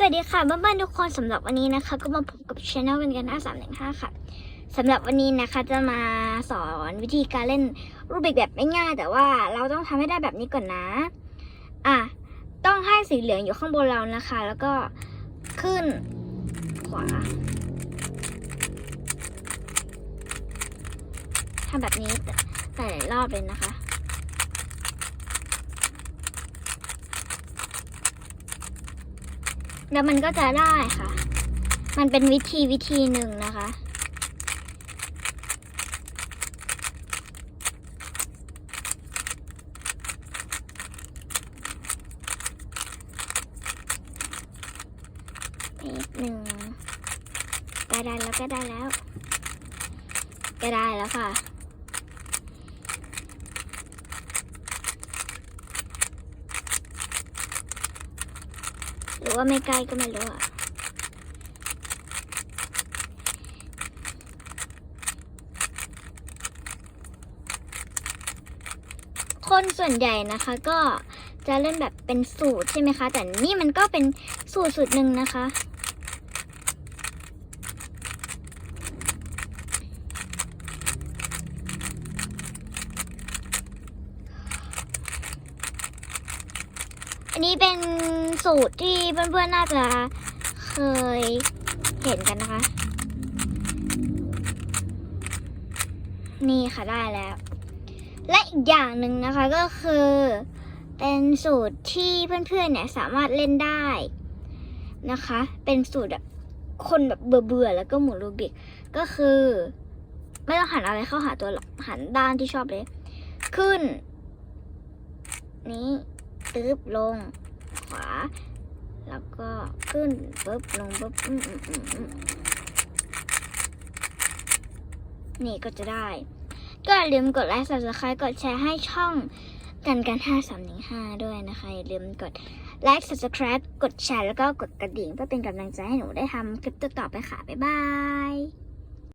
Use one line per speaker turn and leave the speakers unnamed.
สวัสดีค่ะเพื่อนๆทุกคนสำหรับวันนี้นะคะ ก็มาพบกับช anel กันกันห้าสามหนึ่งห้าค่ะสำหรับวันนี้นะคะจะมาสอนวิธีการเล่นรูบิกแบบไม่ง่ายแต่ว่าเราต้องทำให้ได้แบบนี้ก่อนนะ อะ ต้องให้สีเหลืองอยู่ข้างบนเรานะคะ แล้วก็ขึ้นขวาทำแบบนี้แต่หลายรอบเลยนะคะ แล้วมันก็จะได้ค่ะ มันเป็นวิธีวิธีหนึ่งนะคะ นิดหนึ่งก็ได้แล้วก็ได้แล้ว ก็ได้แล้วค่ะ หรือว่าไม่ใกล้ก็ไม่รู้อะคนส่วนใหญ่นะคะก็จะเล่นแบบเป็นสูตรใช่ไหมคะ แต่นี่มันก็เป็นสูตรสูตรหนึ่งนะคะ อันนี้เป็นสูตรที่เพื่อนๆน่าจะเคยเห็นกันนะคะ นี่ค่ะได้แล้ว และอีกอย่างหนึ่งนะคะก็คือ เป็นสูตรที่เพื่อนๆเนี่ยสามารถเล่นได้นะคะ เป็นสูตรแบบคนแบบเบื่อๆแล้วก็หมุนรูบิกก็คือ ไม่ต้องหันอะไรเข้าหาตัวหรอกหันด้านที่ชอบเลย ขึ้น นี้ ตึ๊บลง ขวา แล้วก็ขึ้นปุ๊บลงปุ๊บนี่ก็จะได้ ก็อย่าลืมกดไลค์ subscribe กดแชร์ให้ช่องกันกันห้าสามหนึ่งห้าด้วยนะคะ อย่าลืมกดไลค์ subscribe กดแชร์แล้วก็กดกระดิ่งเพื่อเป็นกำลังใจให้หนูได้ทำคลิปต่อๆไปค่ะ บ๊ายบาย